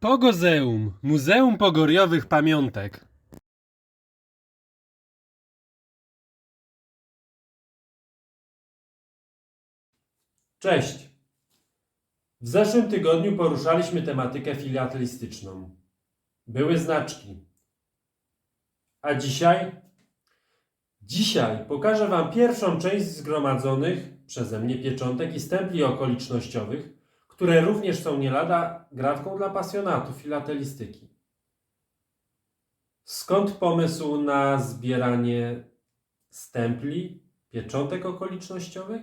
Pogozeum, Muzeum Pogoriowych Pamiątek. Cześć. W zeszłym tygodniu poruszaliśmy tematykę filatelistyczną. Były znaczki. A dzisiaj? Dzisiaj pokażę Wam pierwszą część zgromadzonych przeze mnie pieczątek i stempli okolicznościowych, które również są nie lada gratką dla pasjonatów filatelistyki. Skąd pomysł na zbieranie stempli, pieczątek okolicznościowych?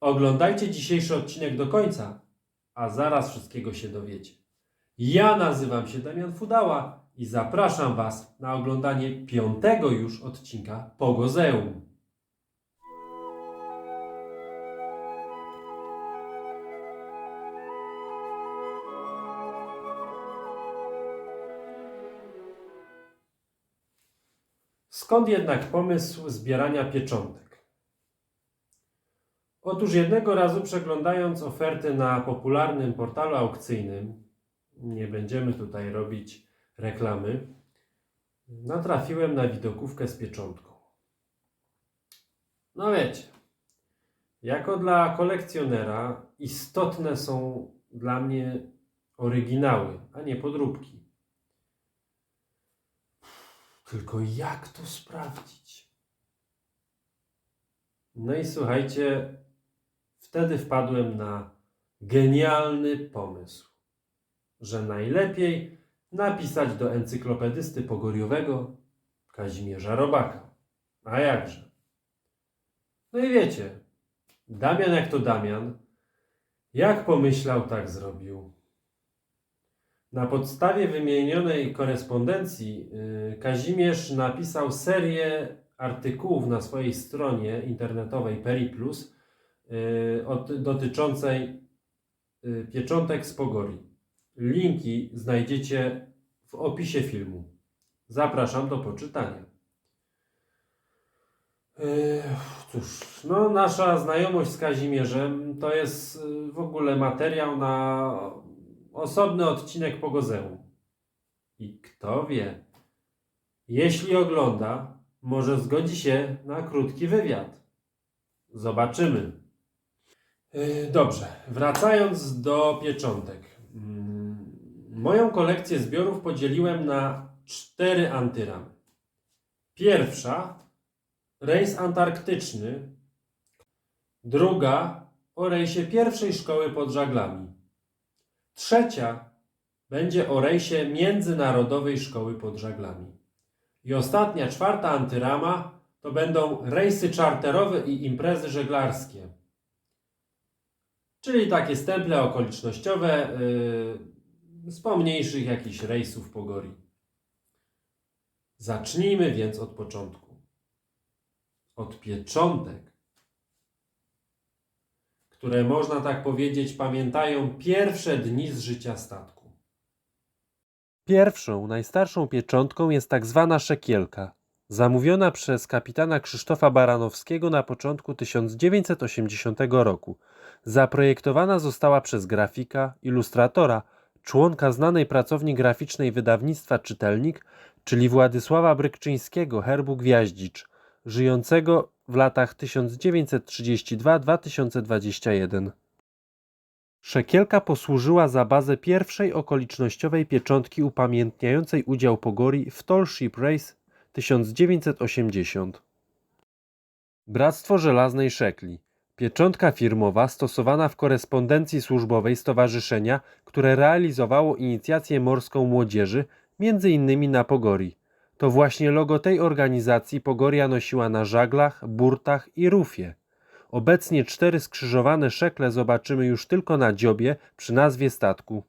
Oglądajcie dzisiejszy odcinek do końca, a zaraz wszystkiego się dowiecie. Ja nazywam się Damian Fudała i zapraszam Was na oglądanie piątego już odcinka Pogozeum. Skąd jednak pomysł zbierania pieczątek? Otóż jednego razu przeglądając oferty na popularnym portalu aukcyjnym, nie będziemy tutaj robić reklamy, natrafiłem na widokówkę z pieczątką. No wiecie, jako dla kolekcjonera istotne są dla mnie oryginały, a nie podróbki. Tylko jak to sprawdzić? No i słuchajcie, wtedy wpadłem na genialny pomysł, że najlepiej napisać do encyklopedysty pogoriowego Kazimierza Robaka. A jakże? No i wiecie, Damian jak to Damian, jak pomyślał, tak zrobił. Na podstawie wymienionej korespondencji yy, Kazimierz napisał serię artykułów na swojej stronie internetowej Periplus od, dotyczącej yy, pieczątek z Pogori. Linki znajdziecie w opisie filmu. Zapraszam do poczytania. Cóż, no nasza znajomość z Kazimierzem to jest w ogóle materiał na osobny odcinek Pogozeum. I kto wie, jeśli ogląda, może zgodzi się na krótki wywiad. Zobaczymy. Yy, Dobrze, wracając do pieczątek. Mm, Moją kolekcję zbiorów podzieliłem na cztery antyramy. Pierwsza rejs antarktyczny, druga o rejsie pierwszej szkoły pod żaglami. Trzecia będzie o rejsie międzynarodowej szkoły pod żaglami. I ostatnia, czwarta antyrama to będą rejsy czarterowe i imprezy żeglarskie. Czyli takie stemple okolicznościowe yy, z pomniejszych jakichś rejsów po gori. Zacznijmy więc od początku. Od pieczątek, które można tak powiedzieć pamiętają pierwsze dni z życia statku. Pierwszą, najstarszą pieczątką jest tak zwana szekielka, zamówiona przez kapitana Krzysztofa Baranowskiego na początku 1980 roku. Zaprojektowana została przez grafika, ilustratora, członka znanej pracowni graficznej wydawnictwa Czytelnik, czyli Władysława Brykczyńskiego herbu Gwiaździcz, żyjącego w latach 1932-2021. Szekielka posłużyła za bazę pierwszej okolicznościowej pieczątki upamiętniającej udział Pogori w Tall Ship Race 1980. Bractwo Żelaznej Szekli. Pieczątka firmowa stosowana w korespondencji służbowej stowarzyszenia, które realizowało inicjację morską młodzieży, między innymi na Pogori. To właśnie logo tej organizacji Pogoria nosiła na żaglach, burtach i rufie. Obecnie cztery skrzyżowane szekle zobaczymy już tylko na dziobie przy nazwie statku.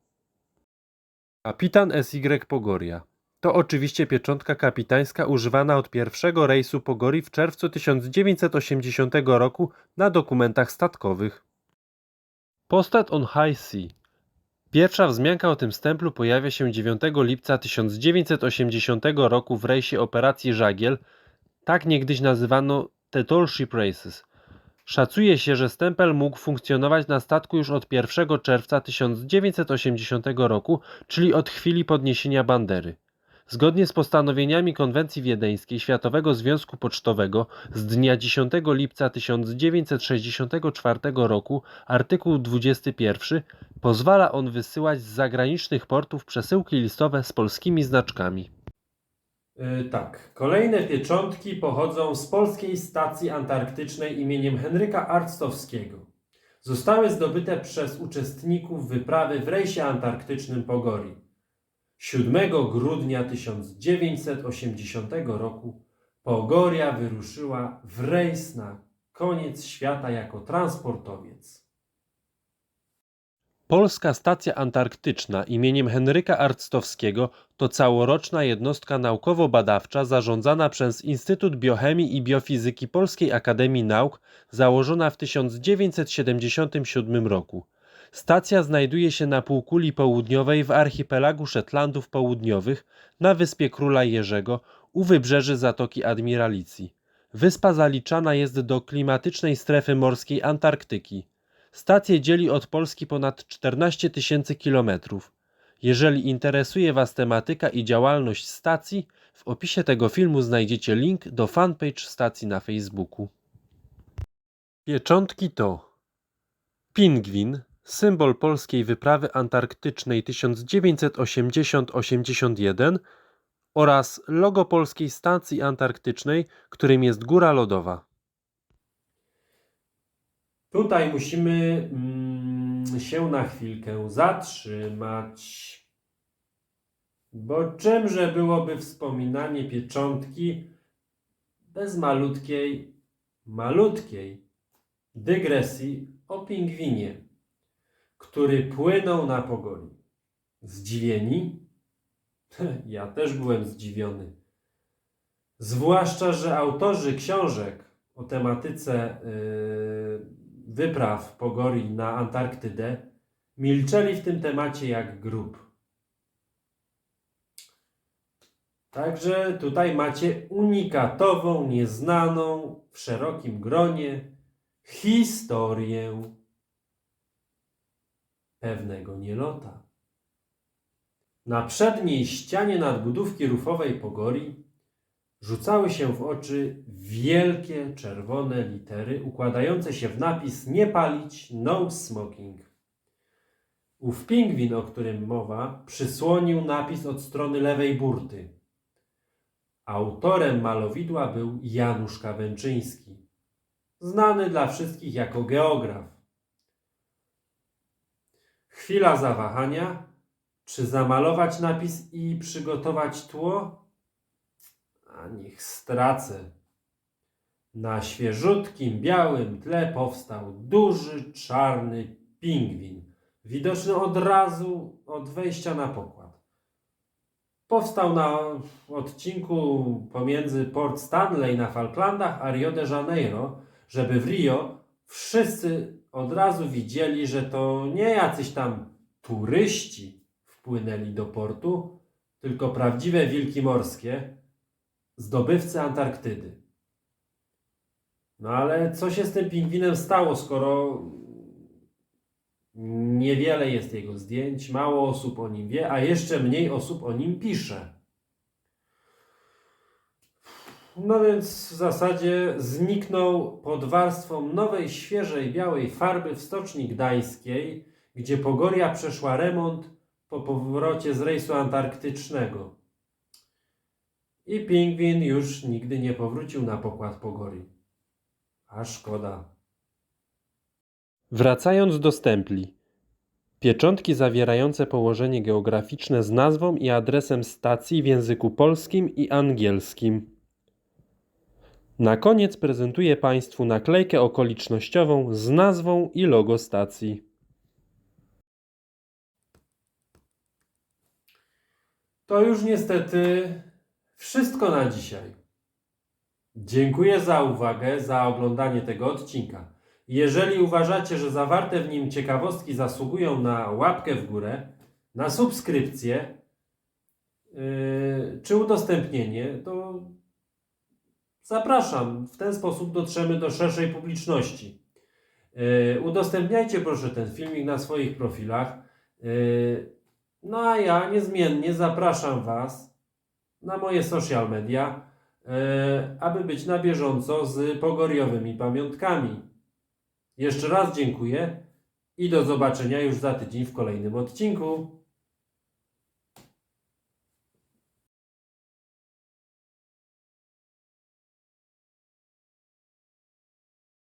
Kapitan SY Pogoria. To oczywiście pieczątka kapitańska używana od pierwszego rejsu Pogori w czerwcu 1980 roku na dokumentach statkowych. Postat on High Sea. Pierwsza wzmianka o tym stemplu pojawia się 9 lipca 1980 roku w rejsie operacji Żagiel, tak niegdyś nazywano The Tall Ship Races. Szacuje się, że stempel mógł funkcjonować na statku już od 1 czerwca 1980 roku, czyli od chwili podniesienia bandery. Zgodnie z postanowieniami Konwencji Wiedeńskiej Światowego Związku Pocztowego z dnia 10 lipca 1964 roku artykuł 21 pozwala on wysyłać z zagranicznych portów przesyłki listowe z polskimi znaczkami. Yy, tak, kolejne pieczątki pochodzą z polskiej stacji antarktycznej imieniem Henryka Arctowskiego. Zostały zdobyte przez uczestników wyprawy w rejsie antarktycznym Pogori. 7 grudnia 1980 roku Pogoria wyruszyła w rejs na koniec świata jako transportowiec. Polska Stacja Antarktyczna imieniem Henryka Arctowskiego to całoroczna jednostka naukowo-badawcza zarządzana przez Instytut Biochemii i Biofizyki Polskiej Akademii Nauk, założona w 1977 roku. Stacja znajduje się na półkuli południowej w archipelagu Szetlandów Południowych na wyspie Króla Jerzego u wybrzeży Zatoki Admiralicji. Wyspa zaliczana jest do klimatycznej strefy morskiej Antarktyki. Stację dzieli od Polski ponad 14 tysięcy kilometrów. Jeżeli interesuje Was tematyka i działalność stacji, w opisie tego filmu znajdziecie link do fanpage stacji na Facebooku. Pieczątki to Pingwin, symbol polskiej wyprawy antarktycznej 1980-81 oraz logo polskiej stacji antarktycznej, którym jest Góra Lodowa. Tutaj musimy mm, się na chwilkę zatrzymać. Bo czymże byłoby wspominanie pieczątki bez malutkiej, malutkiej dygresji o pingwinie, który płynął na pogoni. Zdziwieni? Ja też byłem zdziwiony. Zwłaszcza, że autorzy książek o tematyce yy, wypraw Pogori na Antarktydę milczeli w tym temacie jak grób. Także tutaj macie unikatową, nieznaną w szerokim gronie historię pewnego nielota. Na przedniej ścianie nadbudówki rufowej Pogori rzucały się w oczy wielkie czerwone litery układające się w napis nie palić, no smoking. Ów pingwin, o którym mowa, przysłonił napis od strony lewej burty. Autorem malowidła był Janusz Kawęczyński, znany dla wszystkich jako geograf. Chwila zawahania, czy zamalować napis i przygotować tło? A niech stracę. Na świeżutkim, białym tle powstał duży, czarny pingwin, widoczny od razu od wejścia na pokład. Powstał na odcinku pomiędzy Port Stanley na Falklandach a Rio de Janeiro, żeby w Rio wszyscy od razu widzieli, że to nie jacyś tam turyści wpłynęli do portu, tylko prawdziwe wilki morskie, zdobywcy Antarktydy. No ale co się z tym pingwinem stało, skoro niewiele jest jego zdjęć, mało osób o nim wie, a jeszcze mniej osób o nim pisze. No więc w zasadzie zniknął pod warstwą nowej, świeżej, białej farby w Stoczni Gdańskiej, gdzie Pogoria przeszła remont po powrocie z rejsu antarktycznego. I pingwin już nigdy nie powrócił na pokład Pogori. A szkoda. Wracając do stempli. Pieczątki zawierające położenie geograficzne z nazwą i adresem stacji w języku polskim i angielskim. Na koniec prezentuję Państwu naklejkę okolicznościową z nazwą i logo stacji. To już niestety wszystko na dzisiaj. Dziękuję za uwagę, za oglądanie tego odcinka. Jeżeli uważacie, że zawarte w nim ciekawostki zasługują na łapkę w górę, na subskrypcję yy, czy udostępnienie, to zapraszam. W ten sposób dotrzemy do szerszej publiczności. E, Udostępniajcie proszę ten filmik na swoich profilach. E, No a ja niezmiennie zapraszam Was na moje social media, e, aby być na bieżąco z pogoriowymi pamiątkami. Jeszcze raz dziękuję i do zobaczenia już za tydzień w kolejnym odcinku.